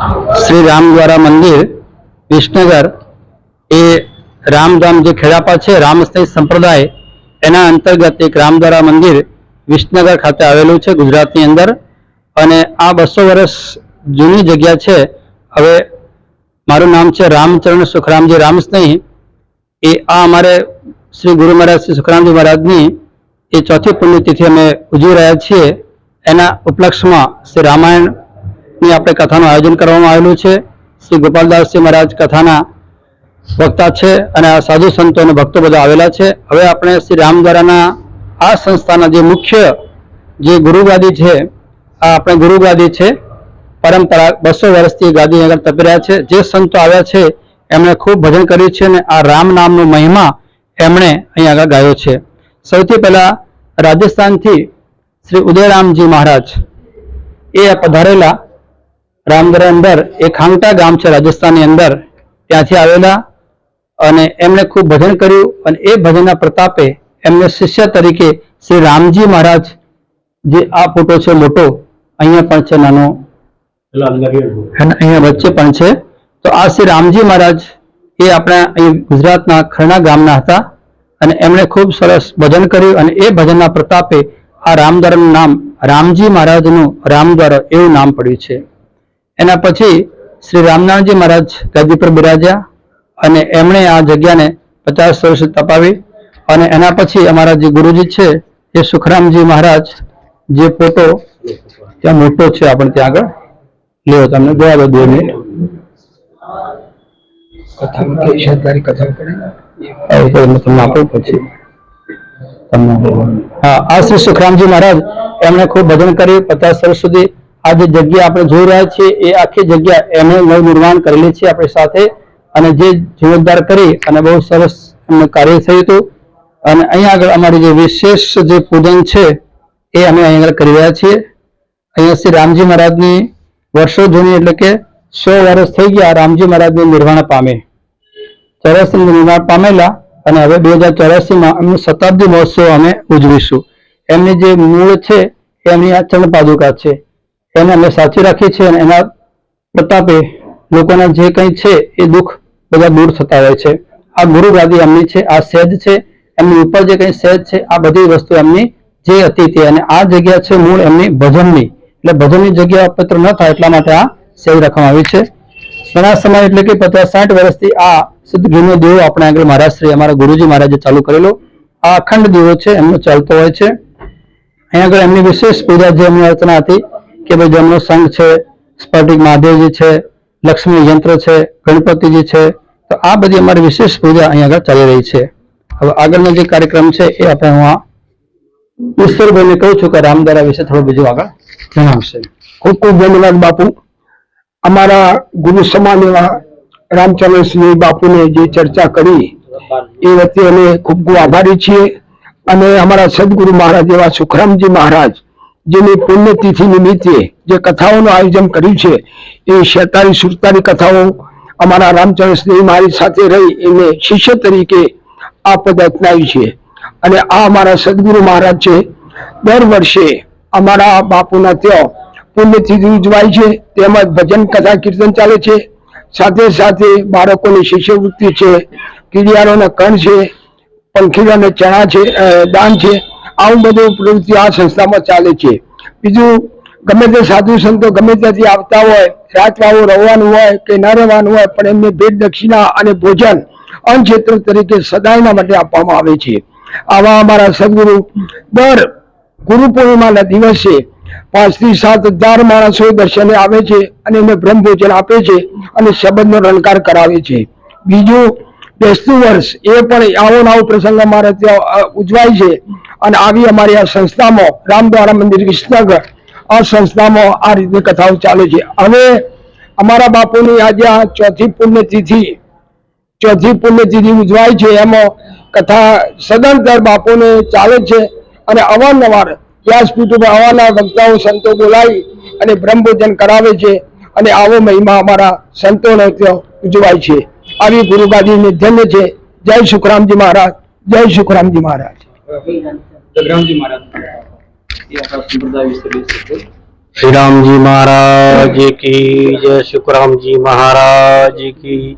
શ્રી રામદ્વારા મંદિર, વિસનગર, એ રામધામ જે ખેડાપા છે, રામસ્થાયી સંપ્રદાય, એના અંતર્ગત એક રામદ્વારા મંદિર વિસનગર ખાતે આવેલું છે ગુજરાતની અંદર. અને આ બસો વર્ષ જૂની જગ્યા છે. હવે મારું નામ છે રામચરણ સુખરામજી રામસ્નેહ એ આ અમારે શ્રી ગુરુ મહારાજ શ્રી સુખરામજી મહારાજની એ ચોથી પુણ્યતિથિ અમે ઉજવી રહ્યા છીએ. એના ઉપલક્ષમાં શ્રી રામાયણની આપણે કથાનું આયોજન કરવામાં આવેલું છે. શ્રી ગોપાલદાસજી મહારાજ કથાના વક્તા છે અને આ સાધુ સંતો અને ભક્તો બધા આવેલા છે. હવે આપણે શ્રી રામદ્વારાના આ સંસ્થાના જે મુખ્ય જે ગુરુગાદી છે, આ આપણે ગુરુગાદી છે, પરંપરા બસો વર્ષથી ગાદી આગળ તપી રહ્યા છે. જે સંતો આવ્યા છે, એમણે ખૂબ ભજન કર્યું છે અને આ રામ નામનો મહિમા એમણે અહીં આગળ ગાયો છે. સૌથી પહેલા રાજસ્થાનથી શ્રી ઉદયરામજી મહારાજ એ પધારેલા રામગઢ અંદર એ ખાંગટા ગામ છે રાજસ્થાનની અંદર. ત્યાંથી આવેલા અને એમણે ખૂબ ભજન કર્યું અને એ ભજનના પ્રતાપે એમને શિષ્ય તરીકે શ્રી રામજી મહારાજ જે આ ફોટો છે મોટો અહીંયા પણ છે નાનો. અહીંયા વચ્ચે પણ છે. તો આ શ્રી રામજી મહારાજ એ આપણા અહીં ગુજરાતના ખરણા ગામના હતા અને એમણે ખૂબ સરસ ભજન કર્યું અને એ ભજનના પ્રતાપે આ રામદ્વારનું નામ રામજી મહારાજનું રામદ્વાર એવું નામ પડ્યું છે. એના પછી શ્રી રામનાથજી મહારાજ ગાદી પર બિરાજ્યા અને એમણે આ જગ્યાને પચાસ વર્ષ તપાવી અને એના પછી અમારા જે ગુરુજી છે એ સુખરામજી મહારાજ જે ફોટો ત્યાં મોટો છે આપણે ત્યાં આગળ લેવો તમને. જોવા દો બે મિનિટ. હા આ શ્રી સુખરામજી મહારાજ એમણે ખૂબ ભજન કર્યું પચાસ વર્ષ સુધી આ જે જગ્યા આપણે જોઈ રહ્યા છીએ, એ આખી જગ્યા એમણે નવનિર્માણ કરેલી છે આપણી સાથે. અને જે જીવનદાર કરી અને બહુ સરસ એમનું કાર્ય થયું હતું. અને અહીંયા આગળ અમારી જે વિશેષ જે પૂજન છે, એ અમે અહીંયા આગળ કરી રહ્યા છીએ. અહીંયા શ્રી રામજી મહારાજની વર્ષો જૂની એટલે કે સો વર્ષ થઈ ગયા રામજી મહારાજની નિર્વાણ પામે. ચોરાસી નિર્માણ પામેલા અને હવે બે હજાર ચોરાસીમાં એમનું શતાબ્દી મહોત્સવ અમે ઉજવીશું. એમની જે મૂળ છે એમની આ ચરણ પાદુકા છે. એને અમે સાચી રાખી છે અને એના પ્રતાપે લોકોના જે કંઈ છે એ દુઃખ બધા દૂર થતા હોય છે. આ ગુરુ ગાદી એમની છે, આ સહેજ છે, એમની ઉપર જે કંઈ સહેજ છે, આ બધી વસ્તુ એમની જે હતી તે અને આ જગ્યા છે મૂળ એમની ભજનની. એટલે ભજનની જગ્યા પત્ર ન થાય એટલા માટે આ સહેજ રાખવામાં આવી છે. ઘણા સમય એટલે કે પચાસ સાઠ વર્ષથી આ સિદ્ધ ઘીનો દીવો આપણે આગળ મહારાજ શ્રી અમારા ગુરુજી મહારાજે ચાલુ કરેલો. આ અખંડ દીવો છે, એમનો ચાલતો હોય છે. અહીંયા આગળ એમની વિશેષ પૂજા જે એમની અર્ચના હતી કે ભાઈ જેમનો સંઘ છે સ્ફટિક મહાદેવજી છે, લક્ષ્મી યંત્ર છે ગણપતિજી છે, તો આ બધી અમારી વિશેષ પૂજા અહીંયા આગળ ચાલી રહી છે. હવે આગળનો જે કાર્યક્રમ છે એ આપણે હું આ ઈશ્વરભાઈને કહું છું કે રામદારા વિશે થોડું બીજું આગળ જણાવશે. ખૂબ ખૂબ ધન્યવાદ બાપુ. અમારા ગુરુ સમાન એવા રામચંદ્રસિંહ બાપુને જે ચર્ચા કરી, એ વચ્ચે અમે ખૂબ ખૂબ આભારી છીએ. અને અમારા સદગુરુ મહારાજ એવા સુખરામજી મહારાજ જેની પુણ્યતિથિ નિમિત્તે જે કથાઓનું આયોજન કર્યું છે, એ શેતાળી સુરતારી કથાઓ અમારા રામચંદ્રસિંહ મારી સાથે રહી એને શિષ્ય તરીકે આ પદ અપનાવ્યું છે. અને આ અમારા સદગુરુ મહારાજ છે. દર વર્ષે અમારા બાપુના ત્યાં પુણ્યતિથિ ઉજવાય છે, તેમજ ભજન કથા કીર્તન ચાલે છે. સાથે સાથે બાળકોની શિષ્યવૃત્તિ છે કીડિયારોના કણ છે, પંખીડાને ચણા છે દાન છે. આવું બધું પ્રવૃત્તિ આ સંસ્થામાં ચાલે છે. બીજું, ગમે તે સાધુ સંતો ગમે ત્યાંથી આવતા હોય રાત રહેવાનું હોય કે ન રહેવાનું હોય, પણ એમને ભેટ દક્ષિણા અને ભોજન અનક્ષેત્ર તરીકે સદાયના માટે આપવામાં આવે છે. આવા અમારા સદગુરુ દર ગુરુ પૂર્ણિમાના દિવસે પાંચથી સાત હજાર માણસો દર્શને આવે છે અને એમને બ્રહ્મભોજન આપે છે અને શબ્દનો રણકાર કરાવે છે. બીજું, બેસતું વર્ષ એ પણ આવો નવો પ્રસંગ અમારે ત્યાં ઉજવાય છે. અને આવી અમારી આ સંસ્થામાં રામદ્વારા મંદિર વિસનગર, આ સંસ્થામાં આ રીતની કથાઓ ચાલે છે. હવે અમારા બાપુની આજે આ ચોથી પુણ્યતિથિ ચોથી પુણ્યતિથિ ઉજવાય છે. એમાં કથા સદંતર બાપુને ચાલે છે અને અવારનવાર વ્યાસપીઠ ઉપર અવારનવાર વક્તાઓ સંતો બોલાવી અને બ્રહ્મભોજન કરાવે છે અને આવો મહિમા અમારા સંતોનો ત્યાં ઉજવાય છે. આવી ગુરુગાદીને ધન્ય છે. જય સુખરામજી મહારાજ. જય સુખરામજી મહારાજ. જગરામજી મહારાજ. એ મહારાજ કી જય શુકરામજી મહારાજ કી.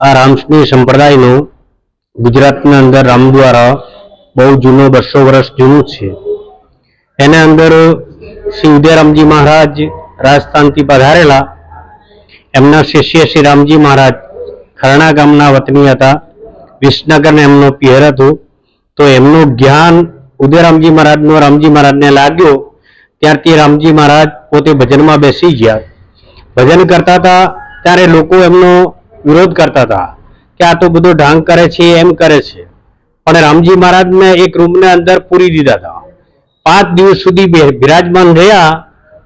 આ રામસ્મી સંપ્રદાયનો ગુજરાતના અંદર રામ દ્વારા બહુ જૂનો બસો વર્ષ જૂનું છે. એના અંદર શ્રી ઉદયરામજી મહારાજ રાજસ્થાનથી પધારેલા એમના શિષ્ય શ્રી રામજી મહારાજ ખરણા ગામના વતની હતા. વિસનગર એમનો પિયર હતું. તો એમનું જ્ઞાન ઉદયરામજી મહારાજનો રામજી મહારાજને લાગ્યો ત્યારથી રામજી મહારાજ પોતે ભજનમાં બેસી ગયા. ભજન કરતા હતા, ત્યારે લોકો એમનો વિરોધ કરતા હતા કે આ તો બધો ઢાંગ કરે છે, એમ કરે છે. પણ રામજી મહારાજને એક રૂમના અંદર પૂરી દીધા હતા. પાંચ દિવસ સુધી બિરાજમાન રહ્યા,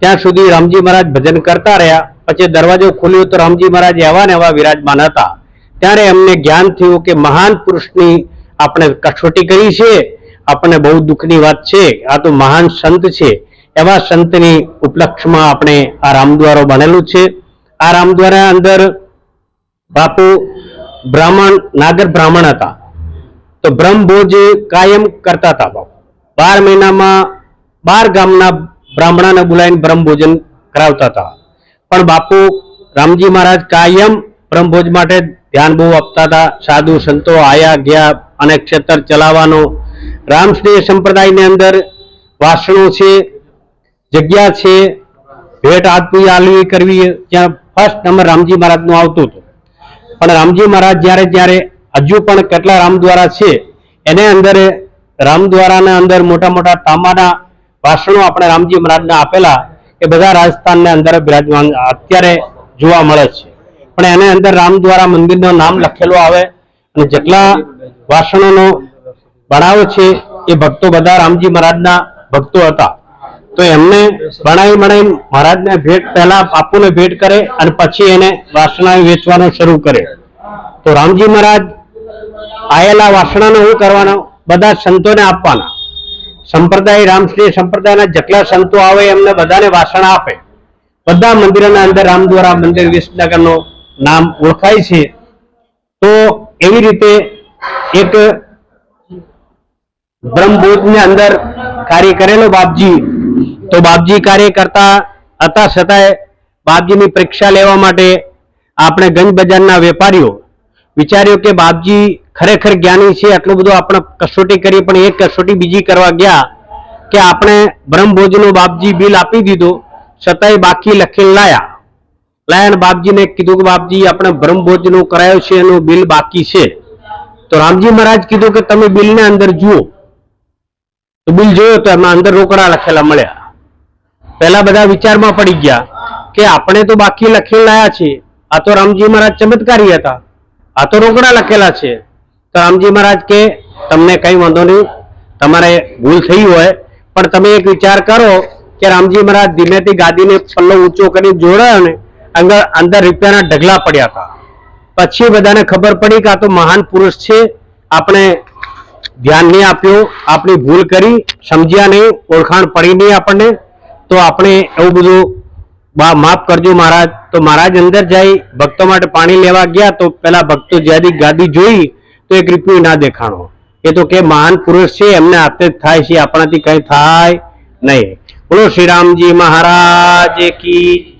ત્યાં સુધી રામજી મહારાજ ભજન કરતા રહ્યા. પછી દરવાજો ખોલ્યો તો રામજી મહારાજ એવા ને એવા વિરાજમાન હતા. ત્યારે એમને જ્ઞાન થયું કે મહાન પુરુષની આપણે કસોટી કરી છે આપણને બહુ દુઃખની વાત છે. આ તો મહાન સંત છે. એવા સંતની ઉપલક્ષમાં આપણે આ રામદ્વારો બનેલું છે. આ રામદ્વારા અંદર બાપુ બ્રાહ્મણ, નાગર બ્રાહ્મણ હતા. તો બ્રહ્મભોજ કાયમ કરતા હતા બાપુ. બાર મહિનામાં બાર ગામના બ્રાહ્મણાને બોલાવીને બ્રહ્મભોજન કરાવતા હતા. પણ બાપુ રામજી મહારાજ કાયમ બ્રહ્મભોજ માટે ધ્યાન બહુ આપતા હતા. સાધુ સંતો આયા, ગયા અને ક્ષેત્ર ચલાવવાનો રામસ્નેહ સંપ્રદાયની અંદર વાસણો છે, જગ્યા છે, ભેટ આપવી આલવી કરવી, ત્યાં ફર્સ્ટ નંબર રામજી મહારાજનું આવતું હતું. પણ રામજી મહારાજ જ્યારે જ્યારે હજુ પણ કેટલા રામદ્વારા છે, એને અંદર રામદ્વારાના અંદર મોટા મોટા તાંબાના વાસણો આપણે રામજી મહારાજને આપેલા એ બધા રાજસ્થાનના અંદર બિરાજમાન, અત્યારે જોવા મળે છે. પણ એને અંદર રામદ્વારા મંદિરનું નામ લખેલું આવે અને જેટલા વાસણોનો બનાવ્યો છે, એ ભક્તો બધા રામજી મહારાજના ભક્તો હતા. તો એમને ભણાવી ભણાવી મહારાજને ભેટ, પહેલા બાપુને ભેટ કરે અને પછી એને વાસણા વેચવાનું શરૂ કરે. તો રામજી મહારાજ આયેલા વાસણાનો શું કરવાનો, બધા સંતોને આપવાના. સંપ્રદાય, રામશ્રી સંપ્રદાયના જેટલા સંતો આવે, એમને બધાને વાસણ આપે. બધા મંદિરોના અંદર રામદ્વારા મંદિર વિસનગરનું નામ ઓળખાય છે. તો એવી રીતે એક બ્રહ્મભૂતની અંદર કાર્ય કરેલો બાપજી. તો બાપજી કાર્ય કરતા હતા છતાંય બાપજીની પરીક્ષા લેવા માટે આપણે ગંજ બજારના વેપારીઓ વિચાર્યો કે બાપજી ખરેખર જ્ઞાની છે, આટલું બધું આપણે કસોટી કરી પણ એક કસોટી બીજી કરવા ગયા કે આપણે બ્રહ્મભોજનું બાપજી બિલ આપી દીધું, છતાંય બાકી લખીને લાયા. લાયા બાપજીને કીધું કે બાપજી, આપણે બ્રહ્મભોજનું કરાયું છે, એનું બિલ બાકી છે. તો રામજી મહારાજ કીધું કે તમે બિલને અંદર જુઓ. તો બિલ જોયો તો એમાં અંદર રોકડા લખેલા મળ્યા. પહેલા બધા વિચારમાં પડી ગયા કે આપણે તો બાકી લખી લાયા છે આ તો રામજી મહારાજ ચમત્કારી હતા. આ તો રોકડા લખેલા છે. તો રામજી મહારાજ કે, તમને કઈ વાંધો નહીં. તમારે ભૂલ થઈ હોય. પણ તમે એક વિચાર કરો કે રામજી મહારાજ ધીમેથી ગાદીને પલ્લો ઊંચો કરી જોડાયો ને, અંદર અંદર રૂપિયાના ઢગલા પડ્યા હતા. પછી બધાને ખબર પડી કે આ તો મહાન પુરુષ છે. આપણે ધ્યાન નહીં આપ્યું, આપણી ભૂલ કરી, સમજ્યા નહીં, ઓળખાણ પડી નહીં આપણને, તો આપણે એવું બધું, બા, માફ કરજો મહારાજ. તો મહારાજ અંદર જાય, ભક્તો માટે પાણી લેવા ગયા, તો પેલા ભક્તો જ્યાંથી ગાદી જોઈ, તો એક રૂપિયો ના દેખાણો. એ તો કે મહાન પુરુષ છે, એમને હાથે થાય છે, આપણાથી કઈ થાય નહીં. બોલો શ્રી રામજી મહારાજ કી